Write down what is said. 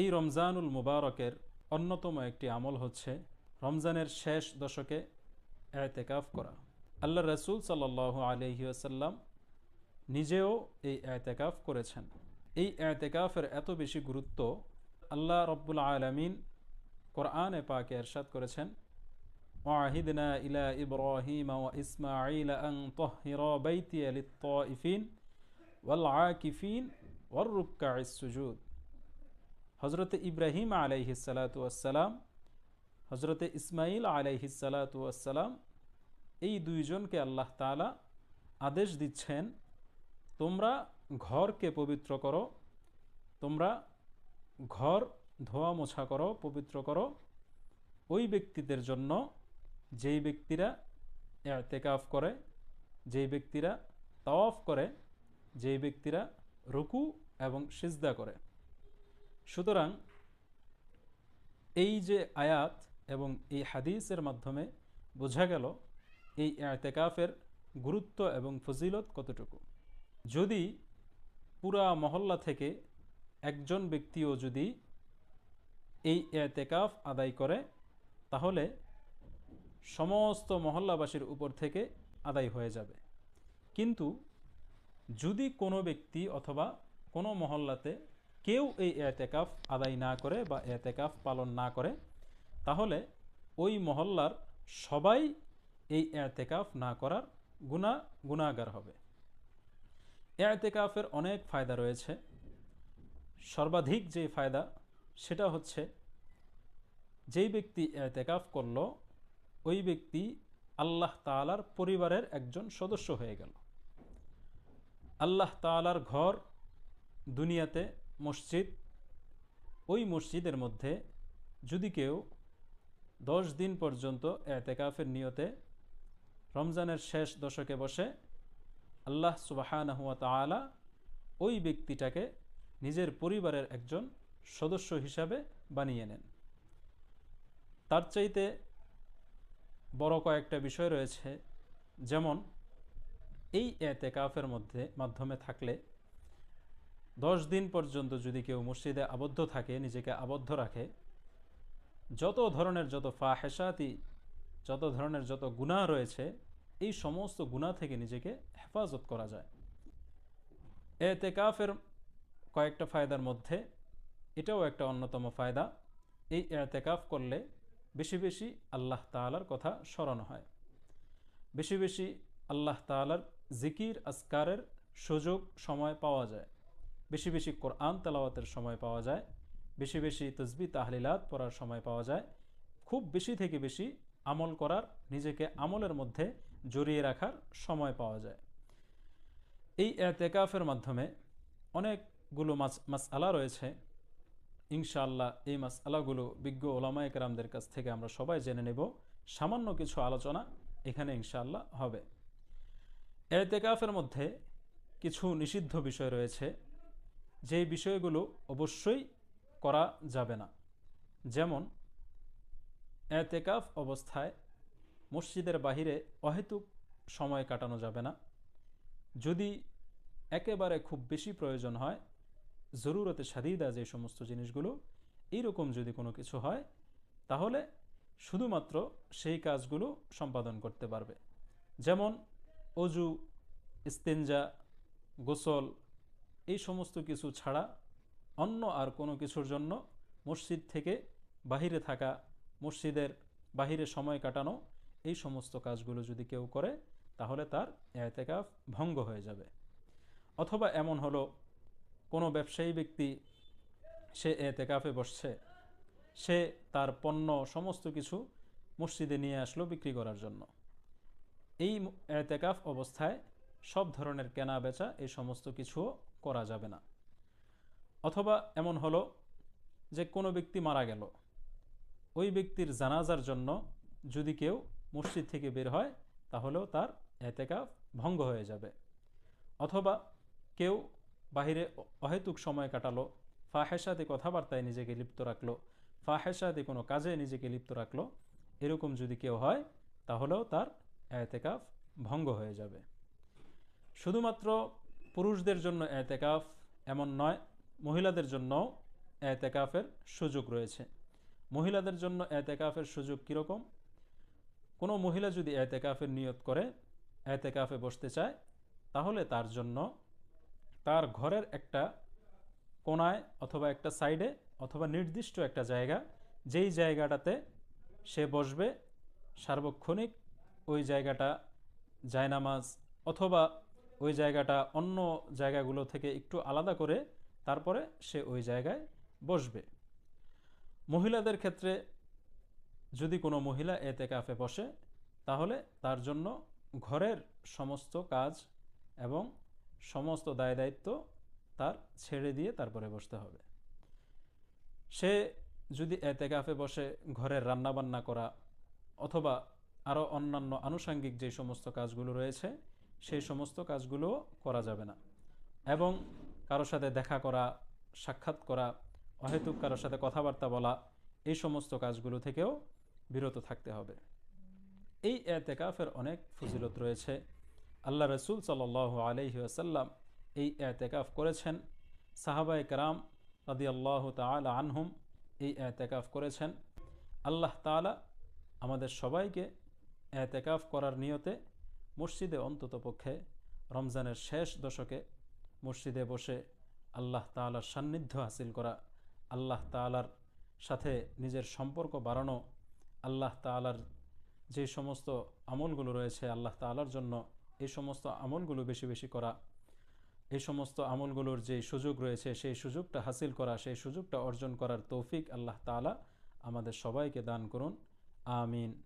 এই রমজানুল মুবারকের অন্যতম একটি আমল হচ্ছে রমজানের শেষ দশকে এতেকাফ করা। আল্লাহ রসুল সাল্লাহ আলহিউসাল্লাম নিজেও এই এতেকাফ করেছেন। এই এতেকাফের এত বেশি গুরুত্ব আল্লাহ রব্বুল আলমিন কোরআনে পাকে এরশাদ করেছেন, ওয়াহিদনা ইলা ইব্রাহিম ও ইসমাঈল আং তহির বাইতি আলি তফিন ওয়াল আকিফিন ওয়ার রুক্কা ইসুজুদ হজরত ইব্রাহিম আলাইহিসালাতাম হজরত ইসমাইল আলাইহিসালাতাম এই দুইজনকে আল্লাহ তালা আদেশ দিচ্ছেন, তোমরা ঘরকে পবিত্র করো, তোমরা ঘর ধোয়া মোছা করো, পবিত্র করো। ওই ব্যক্তিদের জন্য যেই ব্যক্তিরা এতেকাফ করে, যেই ব্যক্তিরা তাওয়াফ করে, যেই ব্যক্তিরা রুকু এবং সিজদা করে। সুতরাং এই যে আয়াত এবং এই হাদিসের মাধ্যমে বোঝা গেল এই এতেকাফের গুরুত্ব এবং ফজিলত কতটুকু। যদি পুরা মহল্লা থেকে একজন ব্যক্তিও যদি এই এতেকাফ আদায় করে, তাহলে সমস্ত মহল্লাবাসীর উপর থেকে আদায় হয়ে যাবে। কিন্তু যদি কোনো ব্যক্তি অথবা কোনো মহল্লাতে কেউ এই এতেকাফ আদায় না করে বা এতেকাফ পালন না করে, তাহলে ওই মহল্লার সবাই এই এতেকাফ না করার গুণা গুণাগার হবে। এতেকাফের অনেক ফায়দা রয়েছে। সর্বাধিক যে ফায়দা, সেটা হচ্ছে যেই ব্যক্তি এতেকাফ করল, ওই ব্যক্তি আল্লাহ তালার পরিবারের একজন সদস্য হয়ে গেল। আল্লাহ তালার ঘর দুনিয়াতে মসজিদ, ওই মসজিদের মধ্যে যদি কেউ দশ দিন পর্যন্ত এতেকাফের নিয়তে রমজানের শেষ দশকে বসে, আল্লাহ সুবাহানহুয়া তালা ওই ব্যক্তিটাকে নিজের পরিবারের একজন সদস্য হিসাবে বানিয়ে নেন। তার চাইতে বড় কয়েকটা বিষয় রয়েছে, যেমন এই এতেকাফের মধ্যে, মাধ্যমে থাকলে দশ দিন পর্যন্ত যদি কেউ মসজিদে আবদ্ধ থাকে, নিজেকে আবদ্ধ রাখে, যত ধরনের যত ফা ফাহেসাতি যত ধরনের যত গুণা রয়েছে, এই সমস্ত গুণা থেকে নিজেকে হেফাজত করা যায়। এতেকাফের কয়েকটা ফায়দার মধ্যে, এটাও একটা অন্যতম ফায়দা। এই এতেকাফ করলে বেশি বেশি আল্লাহ তালার কথা স্মরণ হয়। বেশি বেশি আল্লাহ তালার জিকির আসকারের সুযোগ, সময় পাওয়া যায়। বেশি বেশি কোরআন তালাওয়াতের সময় পাওয়া যায়, বেশি বেশি তসবি তাহলিলাত পড়ার সময় পাওয়া যায়, খুব বেশি থেকে বেশি আমল করার, নিজেকে আমলের মধ্যে জড়িয়ে রাখার সময় পাওয়া যায়। এই এতেকাফের মাধ্যমে অনেকগুলো মাস মাস আলা রয়েছে। ইনশাআল্লাহ এই মাস আলাগুলো বিজ্ঞ ওলামায় কেরামদের কাছ থেকে আমরা সবাই জেনে নেব। সামান্য কিছু আলোচনা এখানে ইনশাআল্লাহ হবে। এতেকাফের মধ্যে কিছু নিষিদ্ধ বিষয় রয়েছে। যে বিষয়গুলো অবশ্যই করা যাবে না। যেমন, এতেকাফ অবস্থায় মসজিদের বাহিরে অহেতুক সময় কাটানো যাবে না। যদি একেবারে খুব বেশি প্রয়োজন হয়, জরুরতে সাদিদা যে সমস্ত জিনিসগুলো, এইরকম যদি কোনো কিছু হয়, তাহলে শুধুমাত্র সেই কাজগুলো সম্পাদন করতে পারবে। যেমন, অজু, ইস্তেঞ্জা, গোসল এই সমস্ত কিছু ছাড়া অন্য আর কোনো কিছুর জন্য মসজিদ থেকে বাহিরে থাকা, মসজিদের বাহিরে সময় কাটানো এই সমস্ত কাজগুলো যদি কেউ করে, তাহলে তার এতেকাফ ভঙ্গ হয়ে যাবে। অথবা এমন হলো, কোনো ব্যবসায়ী ব্যক্তি সে এতেকাফে বসছে, সে তার পণ্য সমস্ত কিছু মসজিদে নিয়ে আসলো বিক্রি করার জন্য। এই এতেকাফ অবস্থায় সব ধরনের কেনা বেচা এই সমস্ত কিছুও করা যাবে না। অথবা এমন হলো যে কোনো ব্যক্তি মারা গেল। ওই ব্যক্তির জানাজার জন্য যদি কেউ মসজিদ থেকে বের হয়, তাহলেও তার এতেকাফ ভঙ্গ হয়ে যাবে। অথবা কেউ বাহিরে অহেতুক সময় কাটালো ফাহেসাতে কথাবার্তায় নিজেকে লিপ্ত রাখল ফাহেসাতে কোনো কাজে নিজেকে লিপ্ত রাখল, এরকম যদি কেউ হয়, তাহলেও তার এতেকাফ ভঙ্গ হয়ে যাবে। শুধুমাত্র পুরুষদের জন্য এতেকাফ এমন নয়, মহিলাদের জন্য এতেকাফের সুযোগ রয়েছে। মহিলাদের জন্য এতেকাফের সুযোগ কীরকম? কোনো মহিলা যদি এতেকাফের নিয়ত করে, এতেকাফে বসতে চায়, তাহলে তার জন্য তার ঘরের একটা কোনায় অথবা একটা সাইডে অথবা নির্দিষ্ট একটা জায়গা, যেই জায়গাটাতে সে বসবে, সার্বক্ষণিক ওই জায়গাটা, জায়নামাজ অথবা ওই জায়গাটা অন্য জায়গাগুলো থেকে একটু আলাদা করে তারপরে সে ওই জায়গায় বসবে। মহিলাদের ক্ষেত্রে যদি কোনো মহিলা এতে কাফে বসে, তাহলে তার জন্য ঘরের সমস্ত কাজ এবং সমস্ত দায় দায়িত্ব তার ছেড়ে দিয়ে তারপরে বসতে হবে। সে যদি এতে কাফে বসে ঘরের রান্নাবান্না করা অথবা আরও অন্যান্য আনুষাঙ্গিক যে সমস্ত কাজগুলো রয়েছে সেই সমস্ত কাজগুলো করা যাবে না। এবং কারোর সাথে দেখা করা, সাক্ষাৎ করা, অহেতুক কারোর সাথে কথাবার্তা বলা, এই সমস্ত কাজগুলো থেকেও বিরত থাকতে হবে। এই এতেকাফের অনেক ফজিলত রয়েছে। আল্লাহ রসুল সাল আলহি আসাল্লাম এই এতেকাফ করেছেন। সাহাবাই কারাম রাদি আল্লাহ তালা আনহুম এই এতেকাফ করেছেন। আল্লাহ তালা আমাদের সবাইকে এতেকাফ করার নিয়তে মসজিদে অন্তত পক্ষে রমজানের শেষ দশকে মসজিদে বসে আল্লাহ তালার সান্নিধ্য হাসিল করা, আল্লাহ তালার সাথে নিজের সম্পর্ক বাড়ানো, আল্লাহ তালার যে সমস্ত আমলগুলো রয়েছে আল্লাহ তালার জন্য এই সমস্ত আমলগুলো বেশি বেশি করা, এই সমস্ত আমলগুলোর যে সুযোগ রয়েছে সেই সুযোগটা হাসিল করা, সেই সুযোগটা অর্জন করার তৌফিক আল্লাহ তালা আমাদের সবাইকে দান করুন। আমিন।